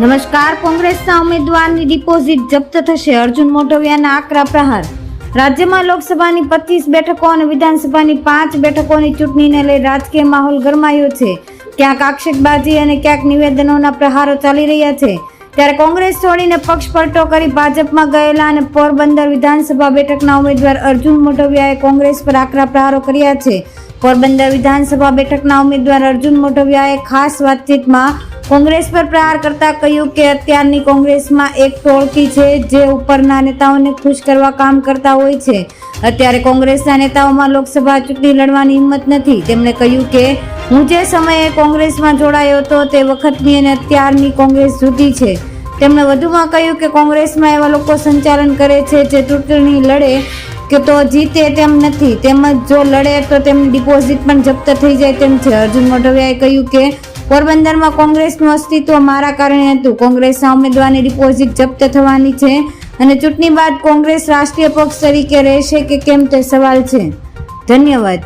નમસ્કાર, કોંગ્રેસના ઉમેદવારની ડિપોઝિટ જપ્ત થશે. અર્જુન મોઢવિયાના આકરા પ્રહાર. રાજ્યમાં લોકસભાની પચીસ બેઠકો અને વિધાનસભાની પાંચ બેઠકોની ચૂંટણીને લઈ રાજકીય માહોલ ગરમાયો છે. ક્યાંક આક્ષેપબાજી અને ક્યાંક નિવેદનોના પ્રહારો ચાલી રહ્યા છે. ત્યારે કોંગ્રેસ છોડીને પક્ષ પલટો કરી ભાજપમાં ગયેલા અને પોરબંદર વિધાનસભા બેઠકના ઉમેદવાર અર્જુન મોઢવિયાએ કોંગ્રેસ પર આકરા પ્રહારો કર્યા છે. પોરબંદર વિધાનસભા બેઠકના ઉમેદવાર અર્જુન મોઢવિયાએ ખાસ વાતચીતમાં કોંગ્રેસ પર પ્રહાર કરતા કહ્યું કે અત્યારની કોંગ્રેસમાં એક ટોળકી છે જે ઉપરના નેતાઓને ખુશ કરવા કામ કરતા હોય છે. અત્યારે કોંગ્રેસના નેતાઓમાં લોકસભા ચૂંટણી લડવાની હિંમત નથી. તેમણે કહ્યું કે હું જે સમયે કોંગ્રેસમાં જોડાયો હતો તે વખતની અને અત્યારની કોંગ્રેસ જુદી છે. તેમણે વધુમાં કહ્યું કે કોંગ્રેસમાં એવા લોકો સંચાલન કરે છે જે ચૂંટણી લડે કે તો જીતે તેમ નથી. તેમજ જો લડે તો તેમની ડિપોઝિટ પણ જપ્ત થઈ જાય તેમ છે. અર્જુન મોઢવિયાએ કહ્યું કે પોરબંદરમાં કોંગ્રેસનું અસ્તિત્વ મારા કારણે હતું. કોંગ્રેસના ઉમેદવારની ડિપોઝિટ જપ્ત થવાની છે અને ચૂંટણી બાદ કોંગ્રેસ રાષ્ટ્રીય પક્ષ તરીકે રહેશે કે કેમ તે સવાલ છે. ધન્યવાદ.